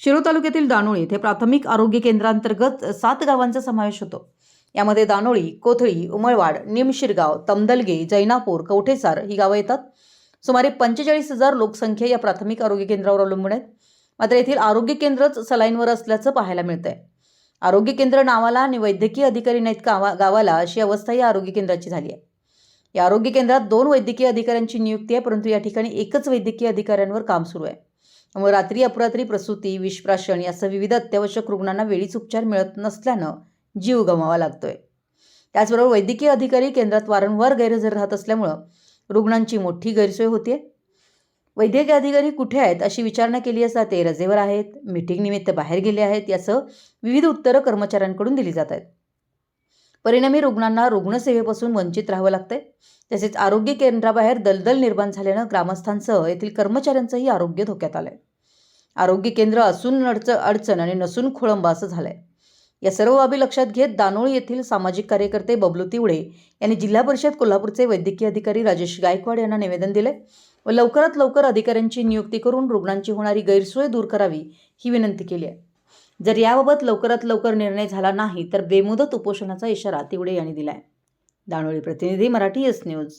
शिरूर तालुक्यातील दानोळी येथे प्राथमिक आरोग्य केंद्रांतर्गत सात गावांचा समावेश होतो. यामध्ये दानोळी कोथळी उमळवाड निमशिरगाव तमदलगे जैनापूर कवठेसार ही गावं येतात. सुमारे पंचेचाळीस हजार लोकसंख्या या प्राथमिक आरोग्य केंद्रावर अवलंबून आहेत. मात्र येथील आरोग्य केंद्रच सलाईनवर असल्याचं पाहायला मिळतंय. आरोग्य केंद्र नावाला आणि वैद्यकीय अधिकारी नाहीत गावा गावाला अशी अवस्था या आरोग्य केंद्राची झाली आहे. या आरोग्य केंद्रात दोन वैद्यकीय अधिकाऱ्यांची नियुक्ती आहे परंतु या ठिकाणी एकच वैद्यकीय अधिकाऱ्यांवर काम सुरू आहे. मग रात्री अपरात्री प्रसूती विषप्राशन यासह विविध अत्यावश्यक रुग्णांना वेळीच उपचार मिळत नसल्यानं जीव गमावा लागतोय. त्याचबरोबर वैद्यकीय अधिकारी केंद्रात वारंवार गैरहजर राहत असल्यामुळं रुग्णांची मोठी गैरसोय होते वैद्यकीय अधिकारी कुठे आहेत अशी विचारणा केली असता ते रजेवर आहेत मिटिंगनिमित्त बाहेर गेले आहेत यासह विविध उत्तरं कर्मचाऱ्यांकडून दिली जात आहेत. परिणामी रुग्णांना रुग्णसेवेपासून वंचित राहावं लागतंय. तसेच आरोग्य केंद्राबाहेर दलदल निर्माण झाल्यानं ग्रामस्थांसह येथील कर्मचाऱ्यांचंही आरोग्य धोक्यात आलंय. आरोग्य केंद्र असून अडचण अडचण आणि नसून खोळंब असं झालंय. या सर्व बाबी लक्षात घेत दानोळी येथील सामाजिक कार्यकर्ते बबलू तिवडे यांनी जिल्हा परिषद कोल्हापूरचे वैद्यकीय अधिकारी राजेश गायकवाड यांना निवेदन दिले व लवकरात लवकर अधिकाऱ्यांची नियुक्ती करून रुग्णांची होणारी गैरसोय दूर करावी ही विनंती केली आहे. जर याबाबत लवकरात लवकर निर्णय झाला नाही तर बेमुदत उपोषणाचा इशारा तिवडे यांनी दिलाय. दानोळी प्रतिनिधी मराठी एस न्यूज